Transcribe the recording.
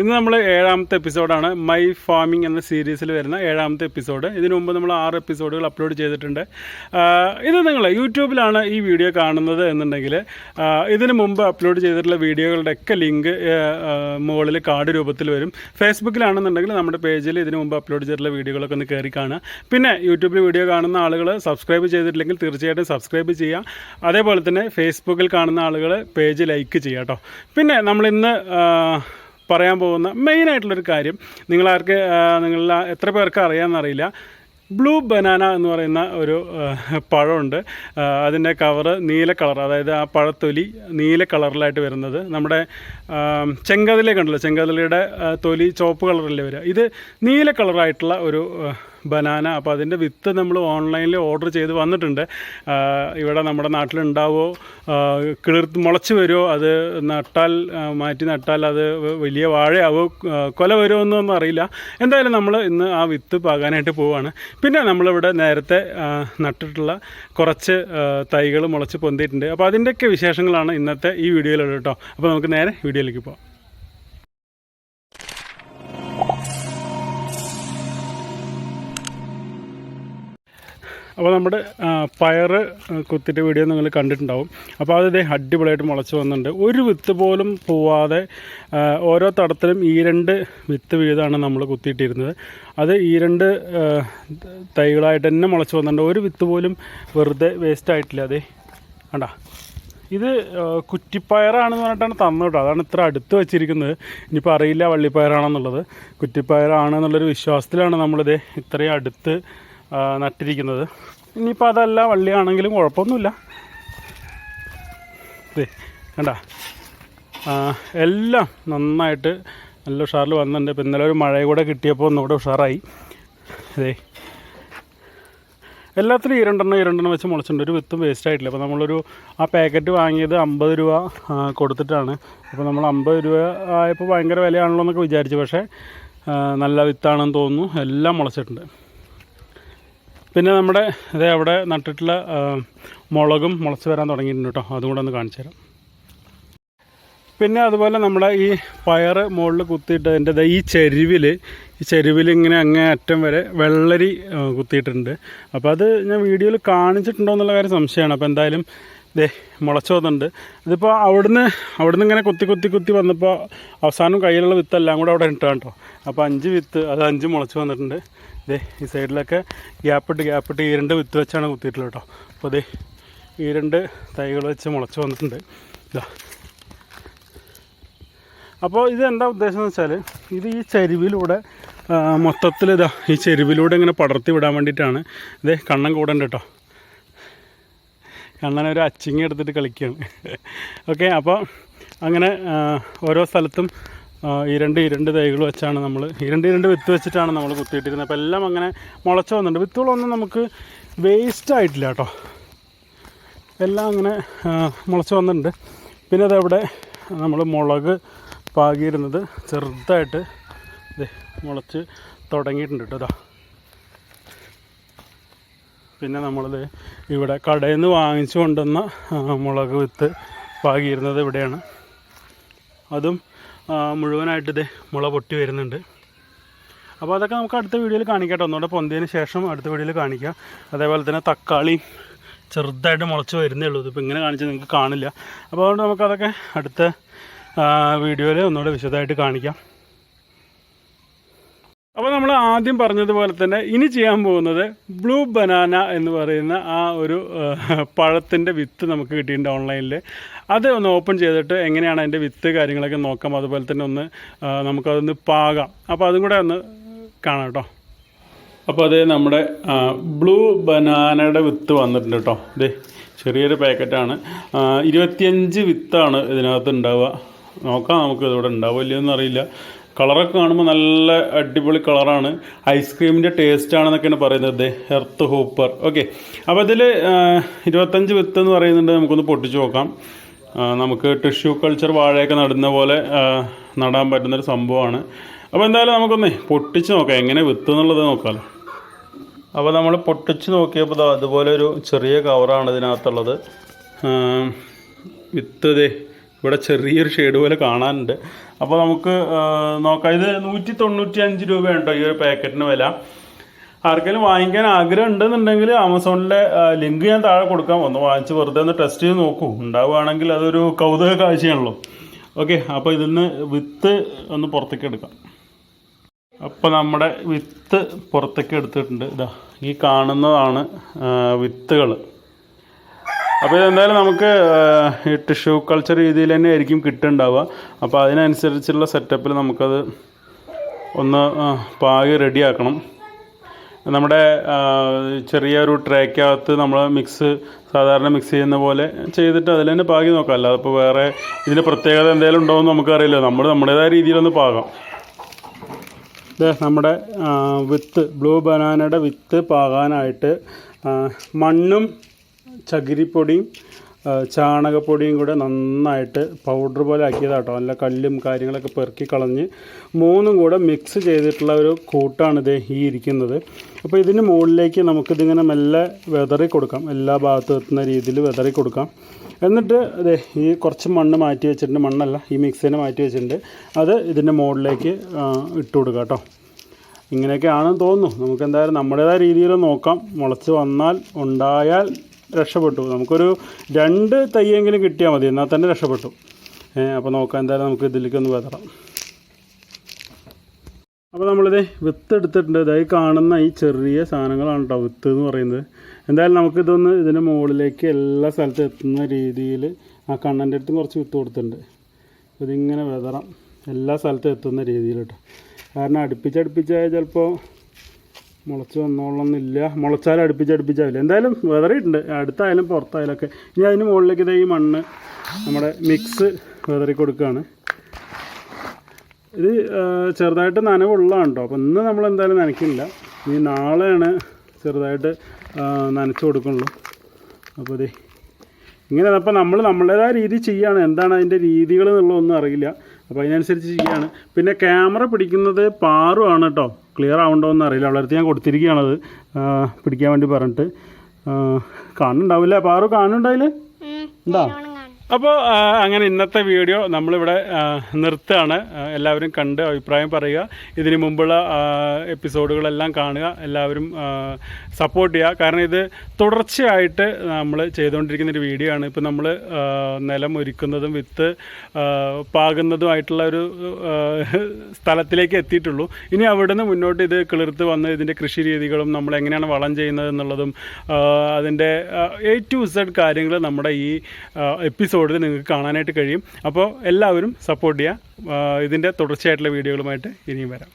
ഇന്ന് നമ്മൾ ഏഴാമത്തെ എപ്പിസോഡാണ് മൈ ഫാമിംഗ് എന്ന സീരീസിൽ വരുന്ന ഏഴാമത്തെ എപ്പിസോഡ്. ഇതിനു മുമ്പ് നമ്മൾ ആറ് എപ്പിസോഡുകൾ അപ്ലോഡ് ചെയ്തിട്ടുണ്ട്. ഇത് നിങ്ങൾ യൂട്യൂബിലാണ് ഈ വീഡിയോ കാണുന്നത് എന്നുണ്ടെങ്കിൽ ഇതിനു മുമ്പ് അപ്ലോഡ് ചെയ്തിട്ടുള്ള വീഡിയോകളുടെ ഒക്കെ ലിങ്ക് മുകളിൽ കാർഡ് രൂപത്തിൽ വരും. ഫേസ്ബുക്കിലാണെന്നുണ്ടെങ്കിൽ നമ്മുടെ പേജിൽ ഇതിനു മുമ്പ് അപ്ലോഡ് ചെയ്തിട്ടുള്ള വീഡിയോകളൊക്കെ ഒന്ന് കയറി കാണുക. പിന്നെ യൂട്യൂബിൽ വീഡിയോ കാണുന്ന ആളുകൾ സബ്സ്ക്രൈബ് ചെയ്തിട്ടില്ലെങ്കിൽ തീർച്ചയായിട്ടും സബ്സ്ക്രൈബ് ചെയ്യുക. അതേപോലെ തന്നെ ഫേസ്ബുക്കിൽ കാണുന്ന ആളുകൾ പേജ് ലൈക്ക് ചെയ്യുക കേട്ടോ. പിന്നെ നമ്മളിന്ന് ആ, പറയാൻ പോകുന്ന മെയിനായിട്ടുള്ളൊരു കാര്യം. നിങ്ങളാർക്ക് നിങ്ങൾ എത്ര പേർക്ക് അറിയാമെന്നറിയില്ല. ബ്ലൂ ബനാന എന്ന് പറയുന്ന ഒരു പഴമുണ്ട്. അതിന്റെ കവറ് നീല കളർ അതായത് ആ പഴത്തൊലി നീല കളറിലായിട്ട് വരുന്നത്. നമ്മുടെ ചെങ്കതിലേക്കുണ്ടല്ലോ ചെങ്കതിലെ കണ്ടല്ലോ? ചെങ്കതിലയുടെ തൊലി ചുവപ്പ് കളറിലേ വരിക? ഇത് നീല കളറായിട്ടുള്ള ഒരു ബനാന. അപ്പോൾ അതിന്റെ വിത്ത് നമ്മൾ ഓൺലൈനിൽ ഓർഡർ ചെയ്ത് വന്നിട്ടുണ്ട്. ഇവിടെ നമ്മുടെ നാട്ടിലുണ്ടാവോ കിളിർത്ത് മുളച്ച് വരുമോ അത് നട്ടാൽ മാറ്റി നട്ടാൽ അത് വലിയ വാഴയാവോ കൊല വരുമോ എന്നൊന്നും അറിയില്ല. എന്തായാലും നമ്മൾ ഇന്ന് ആ വിത്ത് പാകാനായിട്ട് പോവുകയാണ് പിന്നെ നമ്മളിവിടെ നേരത്തെ നട്ടിട്ടുള്ള കുറച്ച് തൈകൾ മുളച്ച് പൊന്തിയിട്ടുണ്ട്. അപ്പോൾ അതിന്റെയൊക്കെ വിശേഷങ്ങളാണ് ഇന്നത്തെ ഈ വീഡിയോയിലുള്ളത് കേട്ടോ. അപ്പോൾ നമുക്ക് നേരെ വീഡിയോയിലേക്ക് പോകാം അപ്പോൾ നമ്മുടെ പയർ പയറ് കുത്തിയിട്ട് വീഡിയോ നിങ്ങൾ കണ്ടിട്ടുണ്ടാവും. അപ്പോൾ അത് ഇതേ അടിപൊളിയായിട്ട് മുളച്ച് വന്നിട്ടുണ്ട്. ഒരു വിത്ത് പോലും പോവാതെ ഓരോ തടത്തിലും ഈ രണ്ട് വിത്ത് വീതമാണ് നമ്മൾ കുത്തിയിട്ടിരുന്നത്. അത് ഈ രണ്ട് തൈകളായിട്ട് തന്നെ മുളച്ച് വന്നിട്ടുണ്ട്. ഒരു വിത്ത് പോലും വെറുതെ വേസ്റ്റ് ആയിട്ടില്ല അതെ കണ്ടാ? ഇത് കുറ്റിപ്പയറാണെന്ന് പറഞ്ഞിട്ടാണ് തന്നു കേട്ടോ. അതാണ് ഇത്ര അടുത്ത് വെച്ചിരിക്കുന്നത്. ഇനിയിപ്പോൾ അറിയില്ല വള്ളിപ്പയറാണെന്നുള്ളത്. കുറ്റിപ്പയറാണെന്നുള്ളൊരു വിശ്വാസത്തിലാണ് നമ്മളിത് ഇത്രയും അടുത്ത് നട്ടിരിക്കുന്നത്. ഇനിയിപ്പോൾ അതല്ല വള്ളിയാണെങ്കിലും കുഴപ്പമൊന്നുമില്ല. കണ്ട? എല്ലാം നന്നായിട്ട് നല്ല ഉഷാറിൽ വന്നിട്ടുണ്ട്. ഇപ്പം ഇന്നലെ ഒരു മഴ കൂടെ കിട്ടിയപ്പോൾ ഒന്നുകൂടെ ഉഷാറായി. അതെ എല്ലാത്തിലും ഇരണ്ടെണ്ണം ഇരണ്ടെണ്ണം വെച്ച് മുളച്ചിട്ടുണ്ട്. ഒരു വിത്തും വേസ്റ്റ് ആയിട്ടില്ല. അപ്പോൾ നമ്മളൊരു ആ പാക്കറ്റ് വാങ്ങിയത് അമ്പത് രൂപ കൊടുത്തിട്ടാണ്. അപ്പോൾ നമ്മൾ അമ്പത് രൂപ ആയപ്പോൾ ഭയങ്കര വിലയാണല്ലോ എന്നൊക്കെ വിചാരിച്ചു. പക്ഷേ നല്ല വിത്താണെന്ന് തോന്നുന്നു. എല്ലാം മുളച്ചിട്ടുണ്ട്. പിന്നെ നമ്മുടെ ഇതേ അവിടെ നട്ടിട്ടുള്ള മുളകും മുളച്ച് വരാൻ തുടങ്ങിയിട്ടുണ്ട് കേട്ടോ അതും കൂടെ ഒന്ന് കാണിച്ചു തരാം. പിന്നെ അതുപോലെ നമ്മുടെ ഈ പയറ് മുകളിൽ കുത്തിയിട്ട് അതിന്റെ ദേ ഈ ചെരുവിൽ ഈ ചെരുവിൽ ഇങ്ങനെ അങ്ങേ അറ്റം വരെ വെള്ളരി കുത്തിയിട്ടുണ്ട്. അപ്പോൾ അത് ഞാൻ വീഡിയോയിൽ കാണിച്ചിട്ടുണ്ടോ എന്നുള്ള കാര്യം സംശയമാണ്. അപ്പോൾ എന്തായാലും ദേ മുളച്ചു വന്നിട്ടുണ്ട് ഇതിപ്പോൾ അവിടുന്ന് അവിടുന്ന് ഇങ്ങനെ കുത്തി കുത്തി കുത്തി വന്നപ്പോൾ അവസാനം കയ്യിലുള്ള വിത്തെല്ലാം കൂടെ അവിടെ ഇട്ടാണ് കേട്ടോ അപ്പോൾ അഞ്ച് വിത്ത് അത് അഞ്ച് മുളച്ച് വന്നിട്ടുണ്ട്. ദേ ഈ സൈഡിലൊക്കെ ഗ്യാപ്പിട്ട് ഗ്യാപ്പിട്ട് ഈ രണ്ട് വിത്ത് വെച്ചാണ് കുത്തിയിട്ടുള്ളത് കേട്ടോ അപ്പോൾ ദേ ഈ രണ്ട് തൈകൾ വെച്ച് മുളച്ച് വന്നിട്ടുണ്ട്. ഇതാ അപ്പോൾ ഇത് എന്താ ഉദ്ദേശം എന്ന് വെച്ചാൽ ഇത് ഈ ചെരുവിലൂടെ മൊത്തത്തിൽ ഇതാ ഈ ചെരുവിലൂടെ ഇങ്ങനെ പടർത്തി വിടാൻ വേണ്ടിയിട്ടാണ്. ഇതേ കണ്ണം കൂടേണ്ട കേട്ടോ കണ്ണൻ ഒരു അച്ചിങ്ങി എടുത്തിട്ട് കളിക്കുകയാണ്. ഓക്കെ അപ്പോൾ അങ്ങനെ ഓരോ സ്ഥലത്തും ഇരണ്ട് ഇരണ്ട് തൈകൾ വെച്ചാണ് നമ്മൾ ഇരണ്ട് ഇരണ്ട് വിത്ത് വെച്ചിട്ടാണ് നമ്മൾ കുത്തിയിട്ടിരുന്നത്. അപ്പോൾ എല്ലാം അങ്ങനെ മുളച്ച് വന്നിട്ടുണ്ട്. വിത്തുകളൊന്നും നമുക്ക് വേസ്റ്റ് ആയിട്ടില്ല കേട്ടോ. എല്ലാം അങ്ങനെ മുളച്ച് വന്നിട്ടുണ്ട്. പിന്നെ അതവിടെ നമ്മൾ മുളക് പാകിയിരുന്നത് ചെറുതായിട്ട് മുളച്ച് തുടങ്ങിയിട്ടുണ്ട് കേട്ടോ. പിന്നെ നമ്മൾ ഇവിടെ കടയിൽ നിന്ന് വാങ്ങിച്ചു കൊണ്ടുവന്ന മുളക് വിത്ത് പാകിയിരുന്നത് ഇവിടെയാണ്. അതും മുഴുവനായിട്ട് ഇത് മുള പൊട്ടി വരുന്നുണ്ട്. അപ്പോൾ അതൊക്കെ നമുക്ക് അടുത്ത വീഡിയോയിൽ കാണിക്കാം ഒന്നുകൂടെ പൊന്തിയതിന് ശേഷം അടുത്ത വീഡിയോയിൽ കാണിക്കാം. അതേപോലെ തന്നെ തക്കാളി ചെറുതായിട്ട് മുളച്ച് വരുന്നേ ഉള്ളൂ. ഇതിപ്പോൾ ഇങ്ങനെ കാണിച്ചാൽ നിങ്ങൾക്ക് കാണില്ല. അപ്പോൾ അതുകൊണ്ട് നമുക്കതൊക്കെ അടുത്ത വീഡിയോയിൽ ഒന്നുകൂടെ വിശദമായിട്ട് കാണിക്കാം. അപ്പോൾ നമ്മൾ ആദ്യം പറഞ്ഞതുപോലെ തന്നെ ഇനി ചെയ്യാൻ പോകുന്നത് ബ്ലൂ ബനാന എന്ന് പറയുന്ന ആ ഒരു പഴത്തിന്റെ വിത്ത് നമുക്ക് കിട്ടിയിട്ടുണ്ട് ഓൺലൈനിൽ അത് ഒന്ന് ഓപ്പൺ ചെയ്തിട്ട് എങ്ങനെയാണ് അതിന്റെ വിത്ത് കാര്യങ്ങളൊക്കെ നോക്കാം. അതുപോലെ തന്നെ ഒന്ന് നമുക്കതൊന്ന് പാകാം. അപ്പോൾ അതും കൂടെ ഒന്ന് കാണാം കേട്ടോ അപ്പോൾ അത് നമ്മുടെ ബ്ലൂ ബനാനയുടെ വിത്ത് വന്നിട്ടുണ്ട് കേട്ടോ ഇതേ ചെറിയൊരു പാക്കറ്റാണ്. ഇരുപത്തിയഞ്ച് വിത്താണ് ഇതിനകത്ത് ഉണ്ടാവുക. നോക്കാം നമുക്ക് ഇതിവിടെ അറിയില്ല കളറൊക്കെ കാണുമ്പോൾ നല്ല അടിപൊളി കളറാണ്. ഐസ്ക്രീമിന്റെ ടേസ്റ്റ് ആണെന്നൊക്കെയാണ് പറയുന്നത്. എർത്ത് ഹൂപ്പർ ഓക്കെ അപ്പോൾ ഇതിൽ ഇരുപത്തഞ്ച് വിത്ത് എന്ന് പറയുന്നുണ്ട്. നമുക്കൊന്ന് പൊട്ടിച്ച് നോക്കാം. നമുക്ക് ടിഷ്യൂ കൾച്ചർ വാഴയൊക്കെ നടുന്ന പോലെ നടാൻ പറ്റുന്നൊരു സംഭവമാണ്. അപ്പോൾ എന്തായാലും നമുക്കൊന്ന് പൊട്ടിച്ച് നോക്കാം. എങ്ങനെ വിത്ത് എന്നുള്ളത് നോക്കാമല്ലോ അപ്പോൾ നമ്മൾ പൊട്ടിച്ച് നോക്കിയപ്പോൾ അതുപോലെ ഒരു ചെറിയ കവറാണ് ഇതിനകത്തുള്ളത്. വിത്ത് ഇവിടെ ചെറിയൊരു ഷെയ്ഡ് പോലെ കാണാനുണ്ട്. അപ്പോൾ നമുക്ക് നോക്കാം. ഇത് നൂറ്റി തൊണ്ണൂറ്റി അഞ്ച് രൂപയുണ്ടോ ഈ ഒരു പാക്കറ്റിന് വില? ആർക്കെങ്കിലും വാങ്ങിക്കാൻ ആഗ്രഹം ഉണ്ടെന്നുണ്ടെങ്കിൽ ആമസോണിലെ ലിങ്ക് ഞാൻ താഴെ കൊടുക്കാം. ഒന്ന് വാങ്ങിച്ച് വെറുതെ ഒന്ന് ടെസ്റ്റ് ചെയ്ത് നോക്കൂ. ഉണ്ടാവുകയാണെങ്കിൽ അതൊരു കൗതുക കാഴ്ചയാണല്ലോ. ഓക്കെ അപ്പോൾ ഇതിൽ നിന്ന് വിത്ത് ഒന്ന് പുറത്തേക്ക് എടുക്കാം. അപ്പോൾ നമ്മുടെ വിത്ത് പുറത്തേക്ക് എടുത്തിട്ടുണ്ട്. ഇതാ ഈ കാണുന്നതാണ് വിത്തുകൾ അപ്പോൾ ഇതെന്തായാലും നമുക്ക് ടിഷ്യൂ കൾച്ചർ രീതിയിൽ തന്നെ ആയിരിക്കും കിട്ടുണ്ടാവുക അപ്പോൾ അതിനനുസരിച്ചുള്ള സെറ്റപ്പിൽ നമുക്കത് ഒന്ന് പാകി റെഡിയാക്കണം നമ്മുടെ ചെറിയൊരു ട്രേക്കകത്ത് നമ്മൾ മിക്സ് സാധാരണ മിക്സ് ചെയ്യുന്ന പോലെ ചെയ്തിട്ട് അതിൽ തന്നെ പാകി നോക്കാം. അല്ലാതെ ഇപ്പോൾ വേറെ ഇതിന് പ്രത്യേകത എന്തെങ്കിലും ഉണ്ടോ എന്ന് നമുക്കറിയില്ല. നമ്മൾ നമ്മുടേതായ രീതിയിലൊന്ന് പാകാം. ഇത് നമ്മുടെ വിത്ത് ബ്ലൂ ബനാനയുടെ വിത്ത് പാകാനായിട്ട് മണ്ണും ചകിരിപ്പൊടിയും ചാണകപ്പൊടിയും കൂടെ നന്നായിട്ട് പൗഡർ പോലെ ആക്കിയതാട്ടോ. നല്ല കല്ലും കാര്യങ്ങളൊക്കെ പെറുക്കി കളഞ്ഞ് മൂന്നും കൂടെ മിക്സ് ചെയ്തിട്ടുള്ള ഒരു കൂട്ടാണിത് ഈ ഇരിക്കുന്നത്. അപ്പോൾ ഇതിന് മുകളിലേക്ക് നമുക്കിതിങ്ങനെ മെല്ലെ വെതറി കൊടുക്കാം. എല്ലാ ഭാഗത്തും എത്തുന്ന രീതിയിൽ വെതറി കൊടുക്കാം. എന്നിട്ട് അതെ ഈ കുറച്ച് മണ്ണ് മാറ്റി വെച്ചിട്ടുണ്ട്. മണ്ണല്ല ഈ മിക്സിനെ മാറ്റി വെച്ചിട്ടുണ്ട്. അത് ഇതിന്റെ മുകളിലേക്ക് ഇട്ട് കൊടുക്കാം കേട്ടോ. ഇങ്ങനെയൊക്കെയാണെന്ന് തോന്നുന്നു. നമുക്ക് എന്തായാലും നമ്മുടേതായ രീതിയിൽ നോക്കാം. മുളച്ച് വന്നാൽ ഉണ്ടായാൽ രക്ഷപ്പെട്ടു. നമുക്കൊരു രണ്ട് തയ്യെങ്കിലും കിട്ടിയാൽ മതി എന്നാൽ തന്നെ രക്ഷപ്പെട്ടു. അപ്പോൾ നോക്കാം എന്തായാലും നമുക്ക് ഇതിലേക്ക് ഒന്ന് വെതറാം. അപ്പോൾ നമ്മളിത് വിത്ത് എടുത്തിട്ടുണ്ട് ഇതായി കാണുന്ന ഈ ചെറിയ സാധനങ്ങളാണ് കേട്ടോ വിത്ത് എന്ന് പറയുന്നത്. എന്തായാലും നമുക്കിതൊന്ന് ഇതിന്റെ മുകളിലേക്ക് എല്ലാ സ്ഥലത്തും എത്തുന്ന രീതിയിൽ ആ കണ്ണന്റെ അടുത്ത് കുറച്ച് വിത്ത് കൊടുത്തിട്ടുണ്ട്. ഇതിങ്ങനെ വിതറാം. എല്ലാ സ്ഥലത്തും എത്തുന്ന രീതിയിൽ കേട്ടോ കാരണം അടുപ്പിച്ചടുപ്പിച്ചാൽ ചിലപ്പോൾ മുളച്ച് വന്നോളണമെന്നില്ല മുളച്ചാലും അടുപ്പിച്ചടുപ്പിച്ചാവില്ല എന്തായാലും വെതറിയിട്ടുണ്ട് അടുത്തായാലും പുറത്തായാലൊക്കെ. ഇനി അതിന് മുകളിലേക്ക് ഇതേ ഈ മണ്ണ് നമ്മുടെ മിക്സ് വെതറി കൊടുക്കുകയാണ് ഇത് ചെറുതായിട്ട് നനവുള്ളതാണ് കേട്ടോ അപ്പോൾ ഇന്ന് നമ്മൾ എന്തായാലും നനയ്ക്കില്ല. ഇനി നാളെയാണ് ചെറുതായിട്ട് നനച്ച് കൊടുക്കുള്ളൂ. അപ്പോൾ ഇതേ ഇങ്ങനെ അപ്പോൾ നമ്മൾ നമ്മളുടേതായ രീതി ചെയ്യാണ്. എന്താണ് അതിന്റെ രീതികൾ എന്നുള്ളതൊന്നും അറിയില്ല. അപ്പോൾ അതിനനുസരിച്ച് ചെയ്യാണ്. പിന്നെ ക്യാമറ പിടിക്കുന്നത് പാറുമാണ് കേട്ടോ. ക്ലിയർ ആവണ്ടോ എന്ന് അറിയില്ല അടുത്ത് ഞാൻ കൊടുത്തിരിക്കുകയാണത്. അത് പിടിക്കാൻ വേണ്ടി പറഞ്ഞിട്ട്. കാണുന്നുണ്ടാവില്ല. പാറു കാണുന്നുണ്ടായില്ലേ? ഉണ്ടോ? അപ്പോൾ അങ്ങനെ ഇന്നത്തെ വീഡിയോ നമ്മളിവിടെ നിർത്തുകയാണ്. എല്ലാവരും കണ്ട് അഭിപ്രായം പറയുക. ഇതിന് മുമ്പുള്ള എപ്പിസോഡുകളെല്ലാം കാണുക. എല്ലാവരും സപ്പോർട്ട് ചെയ്യുക. കാരണം ഇത് തുടർച്ചയായിട്ട് നമ്മൾ ചെയ്തുകൊണ്ടിരിക്കുന്ന ഒരു വീഡിയോ ആണ്. ഇപ്പോൾ നമ്മൾ നിലം ഒരുക്കുന്നതും വിത്ത് പാകുന്നതുമായിട്ടുള്ള ഒരു സ്ഥലത്തിലേക്ക് എത്തിയിട്ടുള്ളൂ. ഇനി അവിടുന്ന് മുന്നോട്ട് ഇത് കിളിർത്ത് വന്ന് ഇതിന്റെ കൃഷി രീതികളും നമ്മൾ എങ്ങനെയാണ് വളം ചെയ്യുന്നത് എന്നുള്ളതും അതിന്റെ എ ടു സെഡ് കാര്യങ്ങൾ നമ്മുടെ ഈ എപ്പിസോഡിൽ നിങ്ങൾക്ക് കാണാനായിട്ട് കഴിയും. അപ്പോൾ എല്ലാവരും സപ്പോർട്ട് ചെയ്യുക. ഇതിന്റെ തുടർച്ചയായിട്ടുള്ള വീഡിയോകളുമായിട്ട് ഇനിയും വരാം.